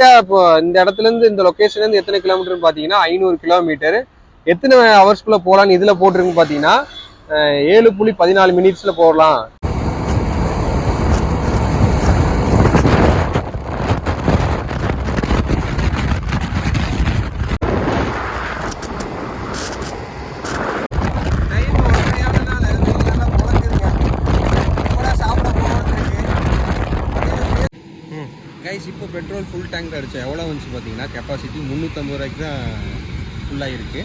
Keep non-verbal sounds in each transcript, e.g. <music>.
கரெக்டாக இப்போ இந்த இடத்துல இருந்து இந்த லொக்கேஷன்ல இருந்து எத்தனை கிலோமீட்டர்னு பார்த்தீங்கன்னா ஐநூறு கிலோமீட்டர் எத்தனை ஹவர்ஸ்க்குள்ள போகலான்னு இதில் போட்டிருக்குன்னு பார்த்தீங்கன்னா ஏழு புள்ளி பதினாலு மினிட்ஸில் போகலாம் கைஸ் இப்போ பெட்ரோல் ஃபுல் டேங்க் அடித்தோம் எவ்வளோ வந்துச்சு பார்த்தீங்கன்னா கெப்பாசிட்டி முந்நூற்றம்பது ரூபாய்க்கு தான் ஃபுல்லாக இருக்குது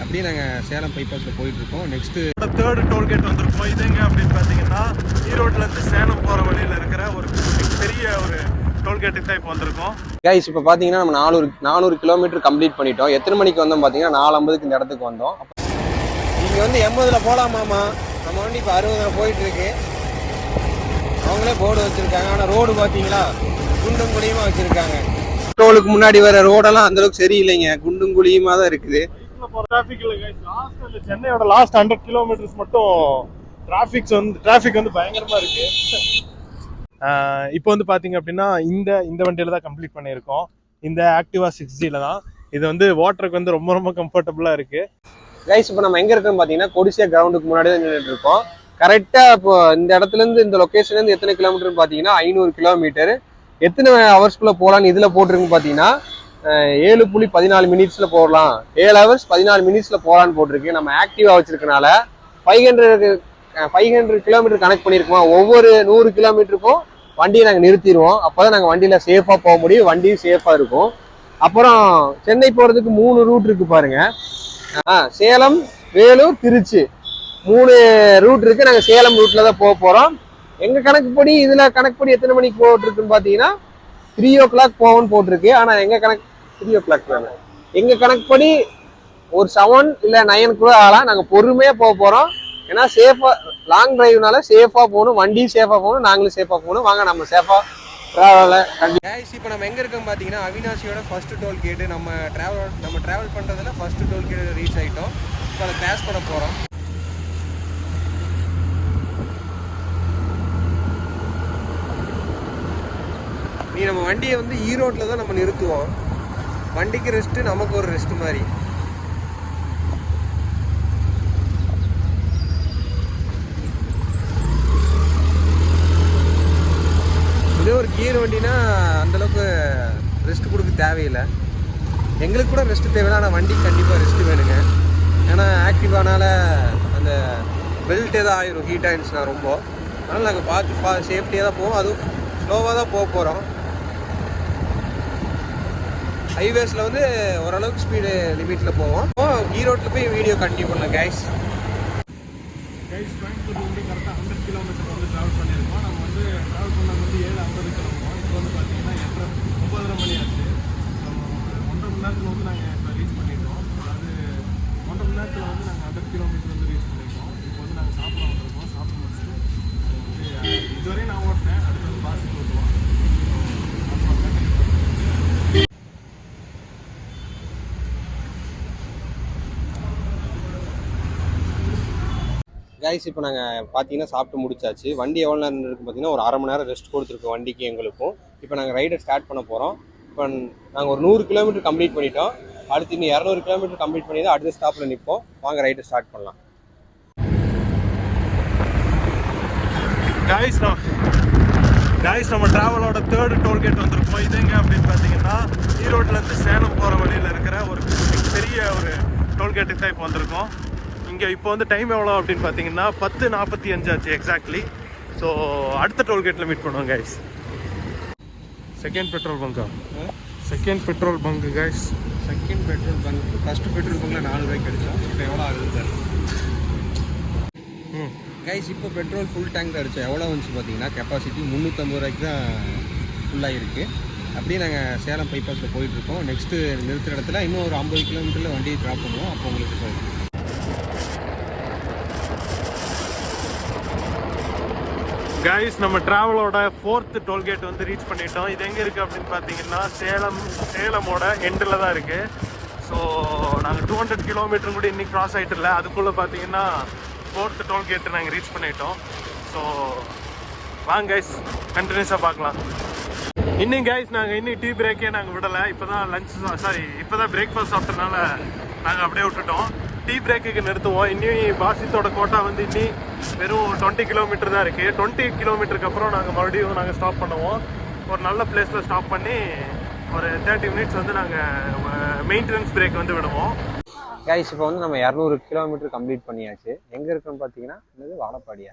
அப்படியே நாங்கள் சேலம் பைபாஸில் போயிட்டுருக்கோம். நெக்ஸ்ட்டு தேர்டு டோல்கேட் வந்திருக்கோம்? இது எங்க அப்படின்னு பார்த்தீங்கன்னா ஈரோட்ல இருந்து சேலம் போற வழியில இருக்கிற ஒரு பெரிய ஒரு டோல்கேட்டுக்கு தான் இப்போ வந்திருக்கோம். கைஸ் இப்போ பார்த்தீங்கன்னா நம்ம நானூறு நானூறு கிலோமீட்டர் கம்ப்ளீட் பண்ணிட்டோம். எத்தனை மணிக்கு வந்தோம் பார்த்தீங்கன்னா நாலு ஐம்பதுக்கு இந்த இடத்துக்கு வந்தோம். நீங்கள் வந்து எண்பதில் போகலாமாமா நம்ம வண்டி இப்போ அறுபதில் போயிட்டு இருக்கு அவங்களே போர்டு வச்சுருக்காங்க. ஆனால் ரோடு பார்த்தீங்களா குண்டும் குழியுமா வச்சுருக்காங்க. பெட்ரோலுக்கு முன்னாடி வர ரோடெல்லாம் அந்தளவுக்கு சரியில்லைங்க. குண்டும் குழியுமா தான் இருக்குது. அந்த சென்னையோட லாஸ்ட் ஹண்ட்ரட் கிலோமீட்டர்ஸ் மட்டும் டிராஃபிக்ஸ் வந்து டிராஃபிக் வந்து பயங்கரமா இருக்கு. இப்போ வந்து பாத்தீங்க அப்படின்னா இந்த இந்த வண்டியில தான் கம்ப்ளீட் பண்ணியிருக்கோம். இந்த ஆக்டிவா சிக்ஸ் ஜில தான். இது வந்து வாட்டருக்கு வந்து ரொம்ப ரொம்ப கம்ஃபர்டபுளா இருக்கு. கைஸ் இப்போ நம்ம எங்கே இருக்கோம்னு பார்த்தீங்கன்னா கொடிசியா கிரவுண்டுக்கு முன்னாடி தான் நின்றுட்டு இருக்கோம். கரெக்டாக இப்போ இந்த இடத்துல இருந்து இந்த லொக்கேஷன்ல இருந்து எத்தனை கிலோமீட்டர்னு பார்த்தீங்கன்னா ஐநூறு கிலோமீட்டர் எத்தனை ஹவர்ஸ்க்குள்ளே போகலான்னு இதில் போட்டிருக்குன்னு பார்த்தீங்கன்னா ஏழு புள்ளி பதினாலு மினிட்ஸில் போடலாம். ஏழு ஹவர்ஸ் பதினாலு மினிட்ஸில் போகலான்னு போட்டிருக்கு. நம்ம ஆக்டிவாக வச்சுருக்கனால five hundred five hundred kilometre connect பண்ணியிருக்கோம்? ஒவ்வொரு நூறு கிலோமீட்டருக்கும் வண்டியை நாங்கள் நிறுத்திடுவோம். அப்போ தான் நாங்கள் வண்டியில் சேஃபாக போக முடியும். வண்டியும் சேஃபாக இருக்கும். அப்புறம் சென்னை போகிறதுக்கு மூணு ரூட் இருக்குது பாருங்கள் ஆ சேலம் வேலூர் திருச்சி. மூணு ரூட் இருக்குது நாங்கள் சேலம் ரூட்டில் தான் போக போகிறோம் எங்கள் கணக்குப்படி இதில் கணக்குப்படி எத்தனை மணிக்கு போட்டிருக்குன்னு பார்த்தீங்கன்னா த்ரீ ஓ கிளாக் போகும்னு போட்டிருக்கு. ஆனால் எங்க கணக்கு த்ரீ ஓ கிளாக் தானே. எங்கள் கணக்குப்படி ஒரு செவன் இல்லை நைன் கூட ஆகலாம். நாங்கள் பொறுமையாக போக போகிறோம் ஏன்னா சேஃபாக லாங் டிரைவ்னால சேஃபாக போகணும். வண்டியும் சேஃபாக போகணும். நாங்களும் சேஃபாக போகணும். வாங்க நம்ம சேஃபாக ட்ராவலில் கேஸ் இப்போ நம்ம எங்கே இருக்கோம் பார்த்தீங்கன்னா அவினாசியோட ஃபர்ஸ்ட் டோல் கேட்டு நம்ம ட்ராவல் நம்ம ட்ராவல் பண்ணுறதுல ஃபர்ஸ்ட் டோல் கேட்டு ரீச் ஆகிட்டோம் இப்போ அதை கிராஸ் பண்ண போகிறோம் நீ நம்ம வண்டியை வந்து ஈரோட்டில் தான் நம்ம நிறுத்துவோம். வண்டிக்கு ரெஸ்ட்டு நமக்கு ஒரு ரெஸ்ட்டு மாதிரி. இதே ஒரு கியர் வண்டினா அந்தளவுக்கு ரெஸ்ட் கொடுக்க தேவையில்லை. எங்களுக்கு கூட ரெஸ்ட் தேவையில்லை ஆனால் வண்டிக்கு கண்டிப்பாக ரெஸ்ட் வேணுங்க. ஏன்னா ஆக்டிவானால அந்த பெல்ட் ஏதாவது ஆயிரும் ஹீட் ஆயிடுச்சுன்னா ரொம்ப. அதனால் நாங்கள் பார்த்து பா சேஃப்டியாக தான் போவோம். அதுவும் ஸ்லோவாக தான் போக போகிறோம் ஹைவேஸில் வந்து ஓரளவுக்கு ஸ்பீடு லிமிட்டில் போவோம். ஈரோட்டில் போய் வீடியோ கண்டினியூ பண்ணலாம் கைஸ் கைஸ் கோயம்புத்தூர் வந்து கரெக்டாக ஹண்ட்ரட் கிலோமீட்டர் வந்து ட்ராவல் பண்ணியிருக்கோம். நம்ம வந்து ட்ராவல் பண்ணது வந்து ஏழு ஐம்பது கிளம்புவோம் இப்போ வந்து பார்த்தீங்கன்னா எட்டரை ஒம்பதரை மணி ஆச்சு. நம்ம ஒன்றரை மணி நேரத்தில் வந்து நாங்கள் இப்போ ரீச் பண்ணிட்டோம். அதாவது ஒன்றரை மணி நேரத்தில் வந்து நாங்கள் ஹண்ட்ரட் கிலோமீட்டர் வந்து ரீச் பண்ணியிருக்கோம் இப்போ வந்து நாங்கள் சாப்பிட வந்திருக்கோம் சாப்பிட்டு முடிச்சுட்டு வந்து இதுவரையும் நான் ஓட்டினேன் அடுத்து வந்து பாசிக்கு ஓட்டுவோம் கைஸ் இப்போ நாங்கள் பார்த்தீங்கன்னா சாப்பிட்டு முடிச்சாச்சு. வண்டி எவ்வளோ நேரம் இருக்கு பார்த்தீங்கன்னா ஒரு அரை மணி நேரம் ரெஸ்ட் கொடுத்துருக்கோம் வண்டிக்கு எங்களுக்கும். இப்போ நாங்கள் ரைடை ஸ்டார்ட் பண்ண போகிறோம் இப்போ நாங்கள் ஒரு நூறு கிலோமீட்டர் கம்ப்ளீட் பண்ணிட்டோம். அடுத்து இன்னும் இரநூறு கிலோமீட்டர் கம்ப்ளீட் பண்ணி தான் அடுத்த ஸ்டாப்பில் நிற்போம் வாங்க ரைடை ஸ்டார்ட் பண்ணலாம். காய்ஸ் நம்ம நம்ம ட்ராவலோட தேர்டு டோல்கேட் வந்திருக்கோம். இது எங்கே அப்படின்னு பார்த்தீங்கன்னா ஈரோட்ல இருந்து சேலம் போகிற வழியில் இருக்கிற ஒரு பெரிய ஒரு டோல்கேட்டுக்கு தான் இப்போ வந்திருக்கோம். இங்கே இப்போ வந்து டைம் எவ்வளோ அப்படின்னு பார்த்தீங்கன்னா பத்து நாற்பத்தி அஞ்சாச்சு எக்ஸாக்ட்லி ஸோ அடுத்த டோல்கேட்டில் மீட் பண்ணுவோம் கைஸ் செகண்ட் பெட்ரோல் பங்கா second petrol bunk guys second petrol bunk first petrol பங்கில் நாலு ரூபாய்க்கு அடித்தோம் இப்போ எவ்வளோ ஆகுது சார் ம். கைஸ் இப்போ பெட்ரோல் ஃபுல் டேங்க் அடித்தோம் எவ்வளோ வந்துச்சு பார்த்தீங்கன்னா கெப்பாசிட்டி முந்நூற்றம்பது ரூபாய்க்கு தான் ஃபுல்லாக இருக்குது அப்படியே நாங்கள் சேலம் பைபாஸில் போயிட்டுருக்கோம் நெக்ஸ்ட்டு நிறுத்துற இடத்துல இன்னும் ஒரு ஐம்பது கிலோமீட்டரில் வண்டியை ட்ராப் பண்ணுவோம். அப்போ உங்களுக்கு சொல்லுவோம் கைஸ் நம்ம டிராவலோட ஃபோர்த் டோல்கேட் வந்து ரீச் பண்ணிட்டோம். இது எங்கே இருக்குது அப்படின்னு பார்த்தீங்கன்னா சேலம் சேலமோட எண்டில் தான் இருக்குது ஸோ நாங்கள் டூ ஹண்ட்ரட் கிலோமீட்டர் கூட இன்னைக்கு கிராஸ் ஆகிட்டு இல்லை. அதுக்குள்ளே பார்த்தீங்கன்னா ஃபோர்த் டோல்கேட் நாங்கள் ரீச் பண்ணிட்டோம். ஸோ வாங்க கைஸ் கண்டினியூஸாக பார்க்கலாம். இன்னும் கைஸ் நாங்கள் இன்னும் டீ பிரேக்கே நாங்கள் விடலை. இப்போ தான் லஞ்ச் சாரி இப்போ தான் பிரேக்ஃபாஸ்ட் சாப்பிட்டனால நாங்கள் அப்படியே விட்டுட்டோம். டீ பிரேக்குக்கு நிறுத்துவோம். இன்னும் பாசித்தோட கோட்டா வந்து இன்னி வெறும் டுவெண்ட்டி கிலோமீட்டர் தான் இருக்குது டுவெண்ட்டி கிலோமீட்டருக்கு அப்புறம் நாங்கள் மறுபடியும் நாங்கள் ஸ்டாப் பண்ணுவோம். ஒரு நல்ல பிளேஸில் ஸ்டாப் பண்ணி ஒரு தேர்ட்டி மினிட்ஸ் வந்து நாங்கள் மெயின்டெனன்ஸ் பிரேக் வந்து விடுவோம். கைஸ் இப்போ வந்து நம்ம இரநூறு கிலோமீட்டர் கம்ப்ளீட் பண்ணியாச்சு. எங்கே இருக்குன்னு பார்த்தீங்கன்னா என்னது? வாழப்பாடியா?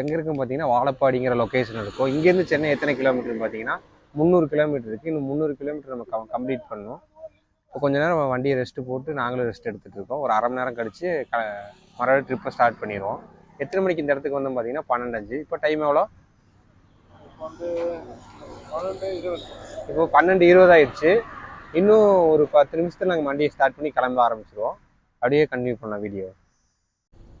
எங்கே இருக்குன்னு பார்த்தீங்கன்னா வாழப்பாடிங்கிற லொக்கேஷன் இருக்கும். இங்கேருந்து சென்னை எத்தனை கிலோமீட்டர்னு பார்த்தீங்கன்னா முந்நூறு கிலோமீட்டர் இருக்குது இன்னும் முந்நூறு கிலோமீட்டர் நம்ம கம் கம்ப்ளீட் பண்ணணும் கொஞ்ச நேரம் வண்டியை ரெஸ்ட்டு போட்டு நாங்களும் ரெஸ்ட் எடுத்துகிட்டு இருக்கோம். ஒரு அரை மணி நேரம் கழிச்சு க மறுபடியும் ட்ரிப்பை ஸ்டார்ட் பண்ணிடுவோம். எத்தனை மணிக்கு இந்த இடத்துக்கு வந்து பார்த்தீங்கன்னா பன்னெண்டு அஞ்சு. இப்போ டைம் எவ்வளோ? வந்து இருபது இப்போ பன்னெண்டு இருபது ஆயிடுச்சு. இன்னும் ஒரு பத்து நிமிஷத்தில் நாங்கள் வண்டியை ஸ்டார்ட் பண்ணி கிளம்ப ஆரம்பிச்சிருவோம். அப்படியே கண்டினியூ பண்ணலாம் video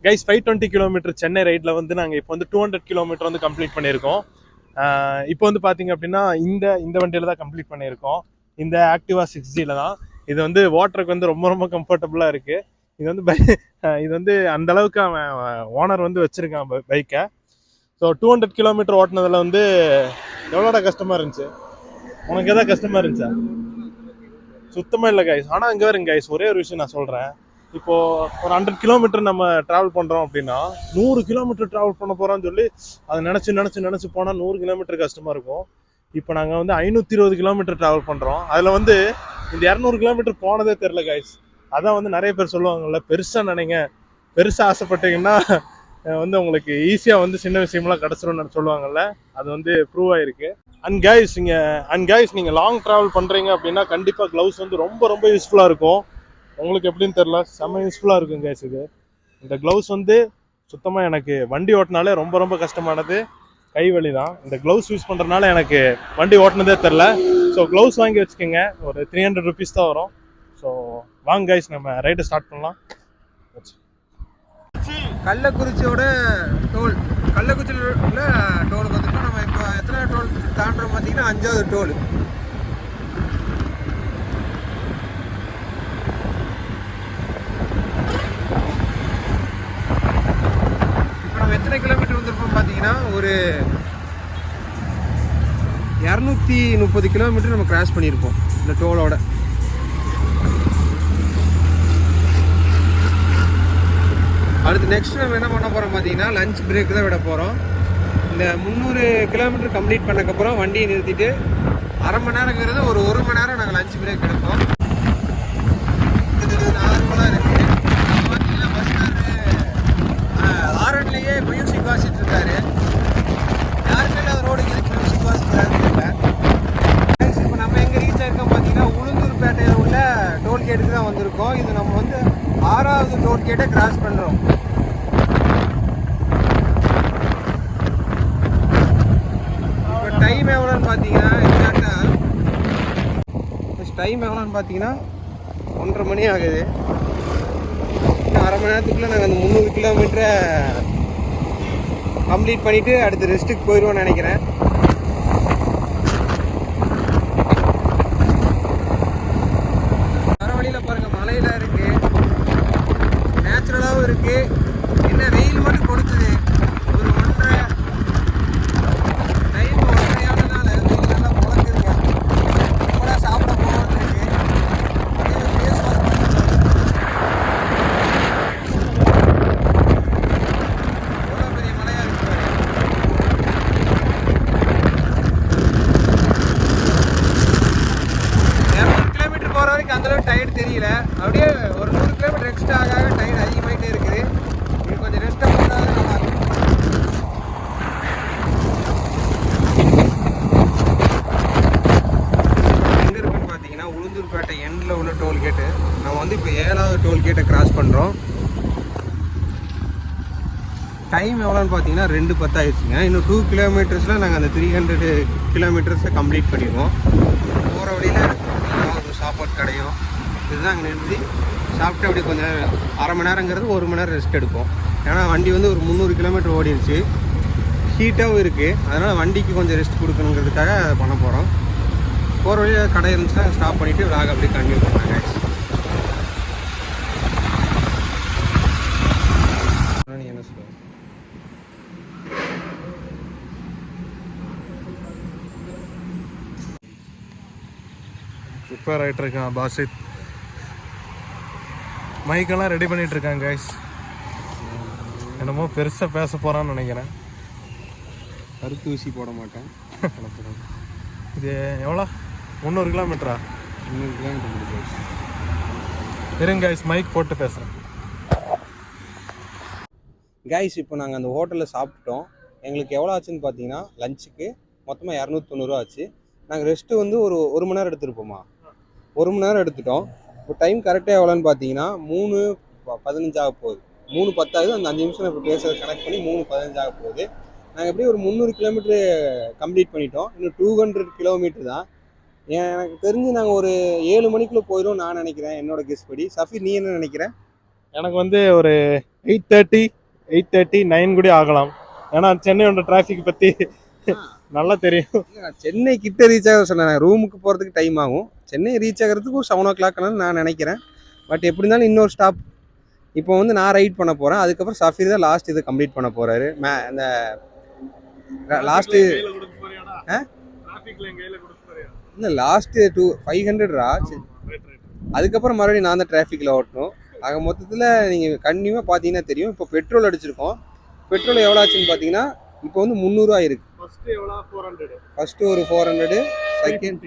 guys five twenty kilometre Chennai ரைடில் வந்து நாங்கள் இப்போ வந்து டூ ஹண்ட்ரட் கிலோமீட்டர் வந்து கம்ப்ளீட் பண்ணியிருக்கோம். இப்போ வந்து பார்த்தீங்க அப்படின்னா இந்த இந்த வண்டியில் தான் கம்ப்ளீட் பண்ணியிருக்கோம். இந்த ஆக்டிவா சிக்ஸ் ஜியில் தான். இது வந்து ஓட்டுறதுக்கு வந்து ரொம்ப ரொம்ப கம்ஃபர்டபுளாக இருக்குது இது வந்து பை <laughs> இது வந்து அந்த அளவுக்கு அவன் ஓனர் வந்து வச்சுருக்கான் பைக்கை ஸோ டூ ஹண்ட்ரட் கிலோமீட்டர் ஓட்டினதில் வந்து எவ்வளோடா கஷ்டமாக இருந்துச்சு? உனக்கு எதாவது கஷ்டமாக இருந்துச்சா? சுத்தமாக இல்லை கைஸ் ஆனால் அங்கே வருங்க கைஸ் ஒரே ஒரு விஷயம் நான் சொல்கிறேன் இப்போது ஒரு ஹண்ட்ரட் கிலோமீட்டர் நம்ம ட்ராவல் பண்ணுறோம் அப்படின்னா நூறு கிலோமீட்டர் ட்ராவல் பண்ண போறோம்னு சொல்லி அதை நினச்சி நினச்சி நினச்சி போனால் நூறு கிலோமீட்டர் கஷ்டமாக இருக்கும். இப்போ நாங்கள் வந்து ஐநூற்றி இருபது கிலோமீட்டர் ட்ராவல் பண்ணுறோம் அதில் வந்து இந்த இரநூறு கிலோமீட்டர் போனதே தெரில காய்ஸ் அதான் வந்து நிறைய பேர் சொல்லுவாங்கல்ல பெருசாக நினைங்க. பெருசாக ஆசைப்பட்டீங்கன்னா வந்து உங்களுக்கு ஈஸியாக வந்து சின்ன விஷயம்லாம் கிடச்சிரும்னு சொல்லுவாங்கல்ல. அது வந்து ப்ரூவ் ஆகிருக்கு அண்ட் கைஸ் நீங்க அண்ட் கைஸ் நீங்கள் லாங் ட்ராவல் பண்ணுறீங்க அப்படின்னா கண்டிப்பாக க்ளவுஸ் வந்து ரொம்ப ரொம்ப யூஸ்ஃபுல்லாக இருக்கும். உங்களுக்கு எப்படின்னு தெரில செம்ம யூஸ்ஃபுல்லாக இருக்கும் கேஸ் இது. இந்த க்ளவுஸ் வந்து சுத்தமாக எனக்கு வண்டி ஓட்டினாலே ரொம்ப ரொம்ப கஷ்டமானது. கை வலி தான் இந்த க்ளவுஸ் யூஸ் பண்ணுறதுனால எனக்கு வண்டி ஓட்டினதே தெரில ஸோ க்ளவுஸ் வாங்கி வச்சுக்கோங்க. ஒரு த்ரீ ஹண்ட்ரட் ருபீஸ் தான் வரும். ஸோ வாங்க கைஸ் நம்ம ரைட்டை ஸ்டார்ட் பண்ணலாம். கள்ளக்குறிச்சியோட டோல் கள்ளக்குறிச்சியில் உள்ள டோலுக்கு வந்துட்டு நம்ம இப்போ எத்தனை டோல் தாண்டுறோம் பார்த்தீங்கன்னா அஞ்சாவது டோல் இப்போ நம்ம எத்தனை கிலோமீட்டர் வந்திருப்போம் பார்த்தீங்கன்னா ஒரு இரநூத்தி முப்பது கிலோமீட்டர் நம்ம கிராஸ் பண்ணியிருப்போம் இந்த டோலோட அடுத்து நெக்ஸ்ட் நம்ம என்ன பண்ண போகிறோம் பார்த்தீங்கன்னா லஞ்ச் பிரேக் தான் விட போகிறோம் இந்த முந்நூறு கிலோமீட்டர் கம்ப்ளீட் பண்ணக்கப்புறம் வண்டியை நிறுத்திட்டு அரை மணி நேரங்கிறது ஒரு ஒரு மணி நேரம் நாங்கள் லஞ்ச் பிரேக் எடுப்போம். நார்மலாக இருக்குது பார்த்தீங்கன்னா பஸ் ஆரன்லேயே மியூசிக் வாசிட்டு இருக்காரு யாருமே இல்லாத ரோடுக்கு மியூசிக் வாசிக்கிறாருன்னு தெரியல இப்போ நம்ம எங்கே ரீச் ஆயிருக்கோம் பார்த்தீங்கன்னா உளுந்தூர்பேட்டையில் உள்ள டோல்கேட்டுக்கு தான் வந்திருக்கோம். இது நம்ம வந்து ஆறாவது டோல்கேட்டை கிராஸ் பண்ணுறோம் இப்போ டைம் எவ்வளோன்னு பார்த்தீங்கன்னா எக்ஸாக்டாக டைம் எவ்வளோன்னு பார்த்தீங்கன்னா ஒன்றரை மணி ஆகுது. இன்னும் அரை மணி நேரத்துக்குள்ளே நாங்கள் அந்த முந்நூறு கிலோமீட்டரை கம்ப்ளீட் பண்ணிவிட்டு அடுத்து ரெஸ்ட்டுக்கு போயிடுவோம்னு நினைக்கிறேன் வர வழியில் பாருங்க மலையில இருக்கு நேச்சுரலாகவும் இருக்கு என்ன வெயில் மட்டும் கொடுக்குது ஒரு ஒன்றரை டைம் ஒன்றரையானதுனால வெயில் நல்லா பொழக்குதுங்க எப்படா சாப்பிட போகணும்னு இருக்கு அப்படியே ஒரு face wash பண்ணிட்டு எவ்வளோ பெரிய மலையா இருக்கு பாரு இரநூறு கிலோமீட்டர் போகிற வரைக்கும் அந்தளவுக்கு டயர்ட் தெரியல அப்படியே ஒரு நூறு கிலோமீட்டர் எக்ஸ்ட்ரா ஆக ஆக டயர்ட் அதிகமாயிட்டே இருக்குது இது கொஞ்சம் ரெஸ்ட்டாக போனால் நல்லா இருக்கும் எங்கே இருக்குன்னு பார்த்தீங்கன்னா உளுந்தூர்பேட்டை எண்டில் உள்ள டோல்கேட்டு நம்ம வந்து இப்போ ஏழாவது டோல்கேட்டை கிராஸ் பண்ணுறோம் டைம் எவ்வளோன்னு பார்த்தீங்கன்னா ரெண்டு பத்தாயிடுச்சுங்க இன்னும் டூ கிலோமீட்டர்ஸில் நாங்கள் அந்த த்ரீ ஹண்ட்ரட் கிலோமீட்டர்ஸை கம்ப்ளீட் பண்ணிடுவோம். போகிற வழியில் ஏதாவது சாப்பாடு கடையோ இதுதான் அங்கே நிறுத்தி சாப்பிட்டு அப்படியே கொஞ்சம் நேரம் அரை மணி நேரங்கிறது ஒரு மணி நேரம் ரெஸ்ட் எடுப்போம். ஏன்னா வண்டி வந்து ஒரு முந்நூறு கிலோமீட்டர் ஓடிடுச்சு ஹீட்டாகவும் இருக்குது அதனால் வண்டிக்கு கொஞ்சம் ரெஸ்ட் கொடுக்கணுங்கிறதுக்காக பண்ண போகிறோம் போகிற வழியில் கடை இருந்துச்சுன்னா ஸ்டாப் பண்ணிவிட்டு விலாக அப்படியே கண்டினியூ பண்ணாங்க நீ என்ன சொல்லுவேன் ப்ரிப்பேர் ஆகிட்டு இருக்கான் பாசித் மைக்கெல்லாம் ரெடி பண்ணிட்டு இருக்காங்க கைஸ் என்னமோ பெருசாக பேச போகிறான்னு நினைக்கிறேன். கருத்து ஊசி போட மாட்டேன். <laughs> இது எவ்வளோ? முந்நூறு கிலோமீட்டரா இன்னொரு கிலோமீட்டர் இருங்க கைஸ் மைக் போட்டு பேசுகிறேன் கைஸ் இப்போ நாங்கள் அந்த ஹோட்டலில் சாப்பிட்டோம். எங்களுக்கு எவ்வளோ ஆச்சுன்னு பார்த்தீங்கன்னா லஞ்சுக்கு மொத்தமாக இரநூத்தி தொண்ணூறுவா ஆச்சு. நாங்கள் ரெஸ்ட்டு வந்து ஒரு ஒரு மணி நேரம் எடுத்துருப்போமா? ஒரு மணி நேரம் எடுத்துட்டோம். இப்போ டைம் கரெக்டாக எவ்வளோன்னு பார்த்தீங்கன்னா மூணு ப- பதினஞ்சாக போகுது. மூணு பத்தாவது அந்த அஞ்சு நிமிஷம் இப்போ பேசுறது கனெக்ட் பண்ணி மூணு பதினஞ்சாக போகுது. நாங்கள் எப்படி ஒரு முந்நூறு கிலோமீட்ரு கம்ப்ளீட் பண்ணிட்டோம். இன்னும் டூ ஹண்ட்ரட் கிலோமீட்டர் தான். ஏன் எனக்கு தெரிஞ்சு நாங்கள் ஒரு ஏழு மணிக்குள்ளே போயிடும் நான் நினைக்கிறேன் என்னோட கெஸ் படி. சஃபீர் நீ என்ன நினைக்கிற? எனக்கு வந்து ஒரு eight thirty eight thirty nine கூட ஆகலாம். ஏன்னா சென்னையோட டிராஃபிக் பற்றி நல்லா தெரியும். சென்னை கிட்ட ரீச் ஆக சொன்னேன். ரூமுக்கு போகிறதுக்கு டைம் ஆகும். சென்னை ரீச் ஆகிறதுக்கு ஒரு செவன் ஓ கிளாக் நான் நினைக்கிறேன். பட் எப்படி இருந்தாலும் இன்னொரு ஸ்டாப் இப்போ வந்து நான் ரைட் பண்ண போகிறேன் அதுக்கப்புறம் சஃபீர் தான் லாஸ்ட் இது கம்ப்ளீட் பண்ண போகிறாரு மே அந்த லாஸ்ட்டு? இல்லை லாஸ்ட்டு டூ ஃபைவ் ஹண்ட்ரட்ரா அதுக்கப்புறம் மறுபடியும் நான் தான் டிராஃபிக்கில் ஓட்டணும். ஆக மொத்தத்தில் நீங்கள் கண்டினியூவாக பார்த்தீங்கன்னா தெரியும். இப்போ பெட்ரோல் அடிச்சிருக்கோம். பெட்ரோல் எவ்வளோ ஆச்சுன்னு பார்த்தீங்கன்னா இப்போ வந்து முந்நூறுரூவா இருக்கு. ஃபர்ஸ்ட் ஒரு ஃபோர் ஹண்ட்ரடு செகண்ட்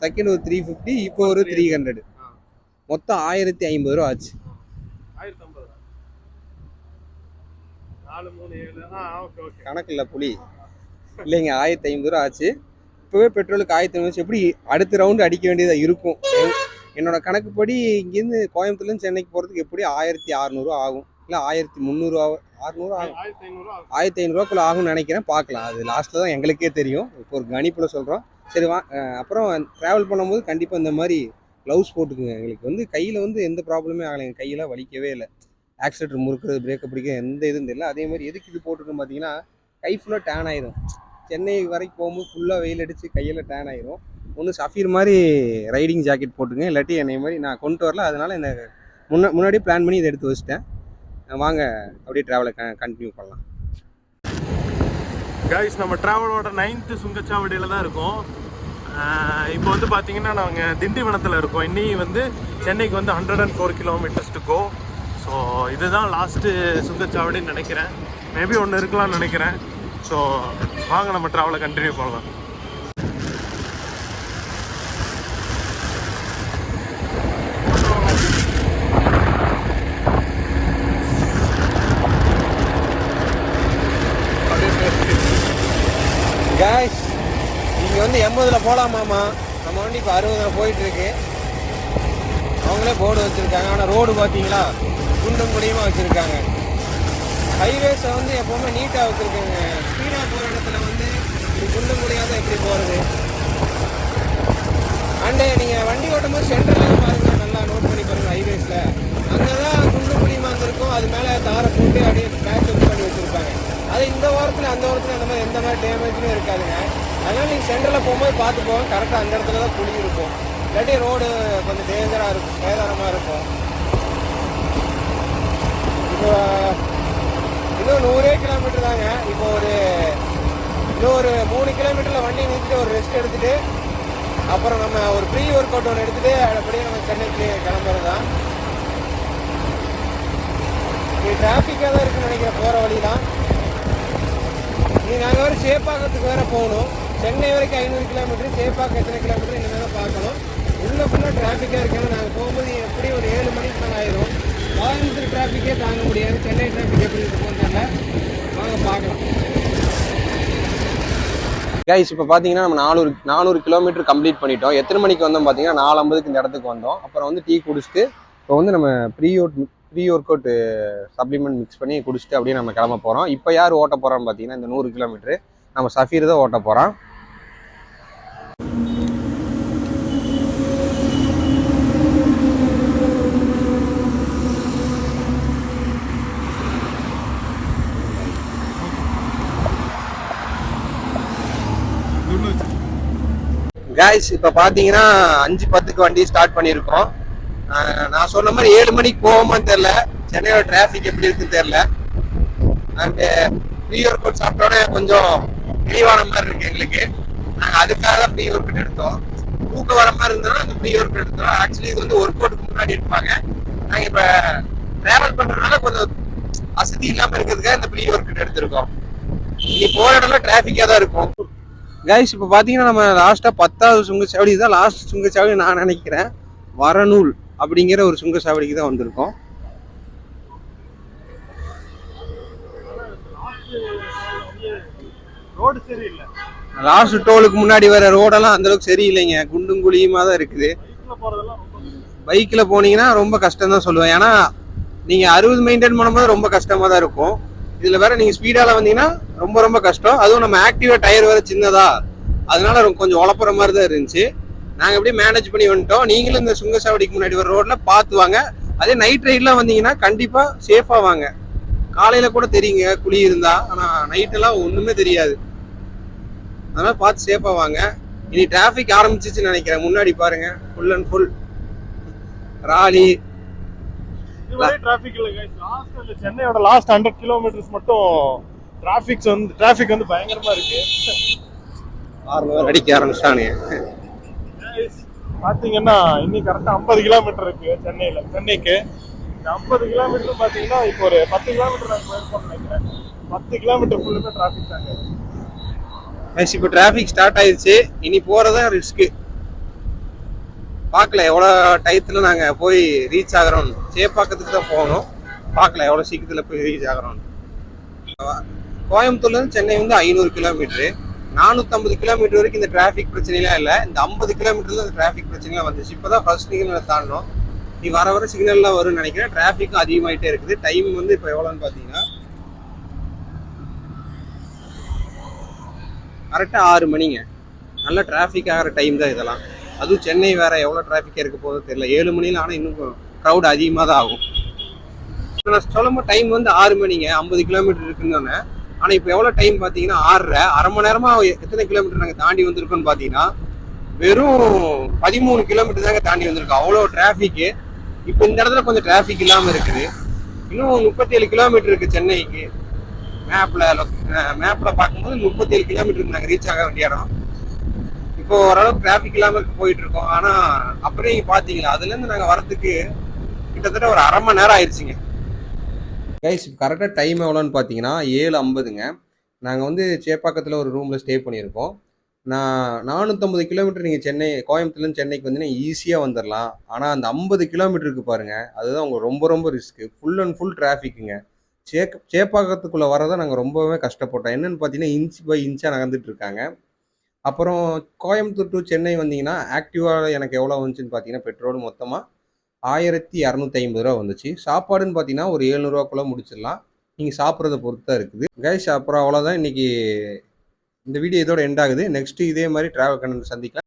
செகண்ட் ஒரு த்ரீ ஃபிஃப்டி இப்போ ஒரு த்ரீ ஹண்ட்ரட் மொத்தம் ஆயிரத்தி ஐம்பது ரூபா ஆச்சு. கணக்கு இல்லை புலி. இல்லைங்க ஆயிரத்தி ஐம்பது ரூபா ஆச்சு. இப்போவே பெட்ரோலுக்கு ஆயிரத்தி ஐம்பது எப்படி அடுத்த ரவுண்டு அடிக்க வேண்டியதாக இருக்கும்? என்- என்னோட கணக்குப்படி இங்கேருந்து கோயம்புத்தூர்லேருந்து சென்னைக்கு போகிறதுக்கு எப்படி ஆயிரத்தி அறநூறுவா ஆகும்? இல்லை ஆயிரத்தி முந்நூறுவா அறநூறுவா ஆகும். ஆயிரத்தி ஐநூறுரூவாக்குள்ள ஆகும்னு நினைக்கிறேன் பார்க்கலாம். அது லாஸ்ட்டில் தான் எங்களுக்கே தெரியும். இப்போ ஒரு கணிப்பில் சொல்கிறோம் சரி வா அப்புறம் ட்ராவல் பண்ணும்போது கண்டிப்பாக இந்த மாதிரி க்ளவுஸ் போட்டுக்குங்க. எங்களுக்கு வந்து கையில் வந்து எந்த ப்ராப்ளமே ஆகலை எங்கள் கையெல்லாம் வலிக்கவே இல்லை. ஆக்சிலேட்டர் முறுக்கிறது பிரேக்கை பிடிக்க எந்த இதுவும் தெரியல. அதே மாதிரி எதுக்கு இது போட்டுருக்கோம் பார்த்தீங்கன்னா கை ஃபுல்லாக டேன் ஆயிரும். சென்னை வரைக்கும் போகும்போது ஃபுல்லாக வெயில் அடித்து கையில் டேன் ஆயிரும். ஒன்று சஃபீர் மாதிரி ரைடிங் ஜாக்கெட் போட்டுங்க இல்லாட்டி என்னை மாதிரி நான் கொண்டு வரல. அதனால என்ன முன்ன முன்னாடி பிளான் பண்ணி இதை எடுத்து வச்சிட்டேன். வாங்க அப்படியே ட்ராவலை க கண்டினியூ பண்ணலாம். கைஸ் நம்ம ட்ராவலோட நைன்த்து சுங்கச்சாவடியில் தான் இருக்கோம். இப்போ வந்து பார்த்தீங்கன்னா நாங்கள் திண்டிவனத்தில் இருக்கோம். இன்னி வந்து சென்னைக்கு வந்து hundred and four kilometres to go so இதுதான் லாஸ்ட்டு சுங்கச்சாவடின்னு நினைக்கிறேன். மேபி ஒன்று இருக்கலாம்னு நினைக்கிறேன். ஸோ வாங்க நம்ம ட்ராவலை கண்டினியூ பண்ணலாம். இங்கே வந்து போகலாமாமா நம்ம வண்டி இப்போ அறுபதில் போயிட்டு இருக்கு அவங்களே போர்டு வச்சுருக்காங்க. ஆனால் ரோடு பார்த்தீங்களா குண்டும் குடியுமா வச்சுருக்காங்க. ஹைவேஸை வந்து எப்போவுமே நீட்டாக வச்சுருக்காங்க. ஸ்பீடாக போகிற இடத்துல வந்து இப்படி குண்டும் குடியாக தான் எப்படி போகிறது அண்டு நீங்கள் வண்டி ஓட்டும் போது சென்டரில் பாருங்கள் நல்லா நோட் பண்ணி பாருங்கள் ஹைவேஸில் அங்கே தான் குண்டும் முடியுமா இருந்திருக்கும். அது மேலே தாரை போட்டு அப்படியே பேட்ச் பண்ணி வச்சுருப்பாங்க. அது இந்த வாரத்தில் அந்த வாரத்தில் அந்த மாதிரி எந்த மாதிரி டேமேஜுமே இருக்காதுங்க. அதனால நீங்கள் சென்டரில் போகும்போது பார்த்து போங்க கரெக்டாக அந்த இடத்துல தான் குழி இருக்கும். இல்லாட்டி ரோடு கொஞ்சம் டேஞ்சராக இருக்கும். சேதாரமாக இருக்கும். இப்போ இன்னும் நூறே கிலோமீட்டர் தாங்க. இப்போ ஒரு இன்னும் ஒரு மூணு கிலோமீட்டரில் வண்டி நிறுத்திட்டு ஒரு ரெஸ்ட் எடுத்துகிட்டு அப்புறம் நம்ம ஒரு ப்ரீ ஒர்க் அவுட் ஒன்று எடுத்துகிட்டு அப்படியே நம்ம சென்னைக்கு கிளம்புறது தான் இது டிராஃபிக்காக தான் இருக்குன்னு நினைக்கிறேன். போகிற வழிலாம் நீ நாங்கள் வேறு சேஃபாகிறதுக்கு வேறு போகணும். சென்னை வரைக்கும் ஐநூறு கிலோமீட்டர் சேஃபாக எத்தனை கிலோமீட்டர் இனிமேல் தான் பார்க்கணும் உள்ளே ஃபுல்லாக டிராஃபிக்காக இருக்கேன் நாங்கள் போகும்போது எப்படி ஒரு ஏழு மணிக்கு மேலே ஆயிரும். கோயம்புத்தூர் டிராஃபிக்கே தாங்க முடியாது. சென்னை டிராஃபிக் எப்படி இருக்கும்னு தெரியல வாங்க பார்க்கலாம். கைஸ் இப்போ பார்த்தீங்கன்னா நம்ம நானூறு நானூறு கிலோமீட்டர் கம்ப்ளீட் பண்ணிட்டோம். எத்தனை மணிக்கு வந்தோம் பார்த்தீங்கன்னா நாலு ஐம்பதுக்கு இந்த இடத்துக்கு வந்தோம். அப்புறம் வந்து டீ குடிச்சிட்டு இப்போ வந்து நம்ம pre work pre workout supplement mix பண்ணி குடிச்சிட்டு அப்படியே நம்ம கிளம்ப போகிறோம் இப்போ யார் ஓட்ட போகிறோம்னு பார்த்தீங்கன்னா இந்த நூறு கிலோமீட்டர். நம்ம சஃபீர் தான் ஓட்ட போகிறோம் கைஸ் இப்போ பார்த்தீங்கன்னா அஞ்சு பத்துக்கு வண்டி ஸ்டார்ட் பண்ணியிருக்கோம். ஆஹ் நான் சொன்ன மாதிரி ஏழு மணிக்கு போவோமான்னு தெரில சென்னையோட டிராஃபிக் எப்படி இருக்குன்னு தெரில அண்டு ப்ரீ ஒர்க் அவுட் சாப்பிட்டோட கொஞ்சம் தெளிவான மாதிரி இருக்கு எங்களுக்கு. நாங்கள் அதுக்காக தான் ப்ரீ ஒர்க் எடுத்தோம். தூக்கம் வர மாதிரி இருந்தாலும் அந்த ப்ரீ ஒர்க் எடுத்துரும் ஆக்சுவலி இது வந்து ஒர்க் அவுட்டுக்கு முன்னாடி எடுப்பாங்க. நாங்கள் இப்போ ட்ராவல் பண்ணுறதுனால கொஞ்சம் வசதி இல்லாமல் இருக்கிறதுக்காக இந்த ப்ரீ ஒர்க் எடுத்திருக்கோம். இனி போகிற இடம்லாம் டிராஃபிக்காக தான் இருக்கும். கைஸ் இப்போ பார்த்தீங்கன்னா நம்ம லாஸ்ட்டாக பத்தாவது சுங்கச்சாவடி தான் லாஸ்ட் சுங்கச்சாவடி நான் நினைக்கிறேன். வரநூல் அப்படிங்கிற ஒரு சுங்கச்சாவடிக்கு தான் வந்திருக்கோம். ரோடு சரியில்லை. லாஸ்ட் டோலுக்கு முன்னாடி வர ரோடெல்லாம் அந்த அளவுக்கு சரியில்லைங்க. குண்டும் குழியுமா தான் இருக்குது. பைக்கில் ரொம்ப போனீங்கன்னா ரொம்ப கஷ்டம் தான் சொல்லுவேன். ஏன்னா நீங்கள் அறுபது மெயின்டைன் பண்ணும்போது ரொம்ப கஷ்டமாக தான் இருக்கும். இதில் வேற நீங்கள் ஸ்பீடால வந்தீங்கன்னா ரொம்ப ரொம்ப கஷ்டம். அதுவும் நம்ம ஆக்டிவா டயர் வேற சின்னதா. அதனால கொஞ்சம் உழப்புற மாதிரி தான் இருந்துச்சு. நாங்கள் எப்படியும் மேனேஜ் பண்ணி வந்துட்டோம். நீங்களும் இந்த சுங்கசாவடிக்கு முன்னாடி வர ரோட்ல பார்த்து வாங்க. அதே நைட் ரைட்லாம் வந்தீங்கன்னா கண்டிப்பாக சேஃபாக வாங்க. காலையில் கூட தெரியுங்க குழி இருந்தா. ஆனால் நைட்டெல்லாம் ஒன்றுமே தெரியாது. அதனால பார்த்து சேஃபாக வாங்க. இனி டிராஃபிக் ஆரம்பிச்சிச்சுன்னு நினைக்கிறேன். முன்னாடி பாருங்க. Full and full rally. Traffic இல்லை சென்னையோட லாஸ்ட் ஹண்ட்ரட் கிலோமீட்டர்ஸ் மட்டும் டிராஃபிக்ஸ் வந்து டிராஃபிக் வந்து பயங்கரமா இருக்கு. ஆறு அடிக்க ஆரம்பிச்சிட்டானுங்க. Guys, பாத்தீங்கன்னா இன்னும் கரெக்டா ஐம்பது கிலோமீட்டர் இருக்கு சென்னையில. சென்னைக்கு. இந்த ஐம்பது கிலோமீட்டர் பாத்தீங்கன்னா இப்போ ஒரு பத்து கிலோமீட்டர் நாங்கள் போயிருக்கோம்னு நினைக்கிறேன். பத்து கிலோமீட்டர் ஃபுல்லுமே டிராஃபிக் தாங்க. கைஸ் இப்போ டிராஃபிக் ஸ்டார்ட் ஆயிடுச்சு. இனி போறதா ரிஸ்க்கு பார்க்கல எவ்வளோ டயத்தில் நாங்கள் போய் ரீச் ஆகிறோம். சேப்பாக்கத்துக்கு தான் போகணும். பார்க்கல எவ்வளோ சீக்கிரத்தில் போய் ரீச் ஆகிறோம். கோயம்புத்தூர்லேருந்து சென்னை வந்து ஐநூறு கிலோமீட்ரு நானூற்றம்பது கிலோமீட்டர் வரைக்கும் இந்த டிராஃபிக் பிரச்சனைலாம் இல்லை. இந்த ஐம்பது கிலோமீட்டரில் இந்த டிராஃபிக் பிரச்சனைலாம் வந்துச்சு. இப்போ தான் ஃபர்ஸ்ட் சிக்னல் தாண்டணும் நீ வர வர சிக்னல்லாம் வரும்னு நினைக்கிறேன். டிராஃபிக்கும் அதிகமாகிட்டே இருக்குது. டைம் வந்து இப்போ எவ்வளோன்னு பார்த்தீங்கன்னா கரெக்டாக ஆறு மணிங்க. நல்ல டிராஃபிக் ஆகிற டைம் தான் இதெல்லாம். அதுவும் சென்னை வேறு எவ்வளோ டிராஃபிக் இருக்க போதோ தெரியல. ஏழு மணியில் ஆனால் இன்னும் க்ரௌட் அதிகமாக தான் ஆகும். நான் சொல்லும்போது டைம் வந்து ஆறு மணிங்க. ஐம்பது கிலோமீட்டர் இருக்குன்னு. ஆனால் இப்போ எவ்வளோ டைம் பார்த்தீங்கன்னா ஆறரை. அரை மணி நேரமாக எத்தனை கிலோமீட்டர் நாங்கள் தாண்டி வந்திருக்கோம்னு பார்த்தீங்கன்னா வெறும் பதிமூணு கிலோமீட்டர் தாங்க தாண்டி வந்திருக்கோம். அவ்வளோ டிராஃபிக்கு இப்போ இந்த இடத்துல கொஞ்சம் டிராஃபிக் இல்லாமல் இருக்குது. இன்னும் முப்பத்தேழு கிலோமீட்டர் இருக்குது சென்னைக்கு. மேப்பில் மேப்பில் பார்க்கும்போது முப்பத்தேழு கிலோமீட்டருக்கு நாங்கள் ரீச் ஆக வேண்டிய இடம். இப்போ ஓரளவுக்கு டிராஃபிக் இல்லாமல் போயிட்டு இருக்கோம் ஆனால் அப்புறம் நீங்கள் பார்த்தீங்களா அதுலேருந்து நாங்கள் வரதுக்கு கிட்டத்தட்ட ஒரு அரை மணி நேரம் ஆயிடுச்சுங்க கைஸ் கரெக்டாக டைம் எவ்வளோன்னு பார்த்தீங்கன்னா ஏழு ஐம்பதுங்க. நாங்கள் வந்து சேப்பாக்கத்தில் ஒரு ரூமில் ஸ்டே பண்ணியிருக்கோம். நான் நானூற்றம்பது கிலோமீட்டர் நீங்கள் சென்னை கோயம்புத்தூர்லேருந்து சென்னைக்கு வந்தீங்கன்னா ஈஸியாக வந்துடலாம் ஆனால் அந்த ஐம்பது கிலோமீட்டருக்கு பாருங்கள் அதுதான் உங்களுக்கு ரொம்ப ரொம்ப ரிஸ்க்கு ஃபுல் அண்ட் ஃபுல் டிராஃபிக்குங்க சேக் சேப்பாக்கத்துக்குள்ளே வரதான் நாங்கள் ரொம்பவே கஷ்டப்பட்டோம். என்னென்னு பார்த்தீங்கன்னா இன்ச் பை இன்ச்சாக நகர்ந்துட்டு இருக்காங்க. அப்புறம் கோயம்புத்தூர் டு சென்னை வந்தீங்கன்னா ஆக்டிவாக எனக்கு எவ்வளோ வந்துச்சுன்னு பார்த்தீங்கன்னா பெட்ரோல் மொத்தமாக ஆயிரத்தி இரநூத்தி ஐம்பது ரூபா வந்துச்சு. சாப்பாடுன்னு பார்த்தீங்கன்னா ஒரு எழுநூறுவாக்குள்ளே முடிச்சிடலாம். நீங்கள் சாப்பிட்றத பொறுத்து தான் இருக்குது. கைஸ் அப்புறம் அவ்வளோதான் இன்றைக்கி இந்த வீடியோ இதோட எண்ட் ஆகுது. நெக்ஸ்ட்டு இதே மாதிரி ட்ராவல் கண்ணன் சந்திக்கலாம்.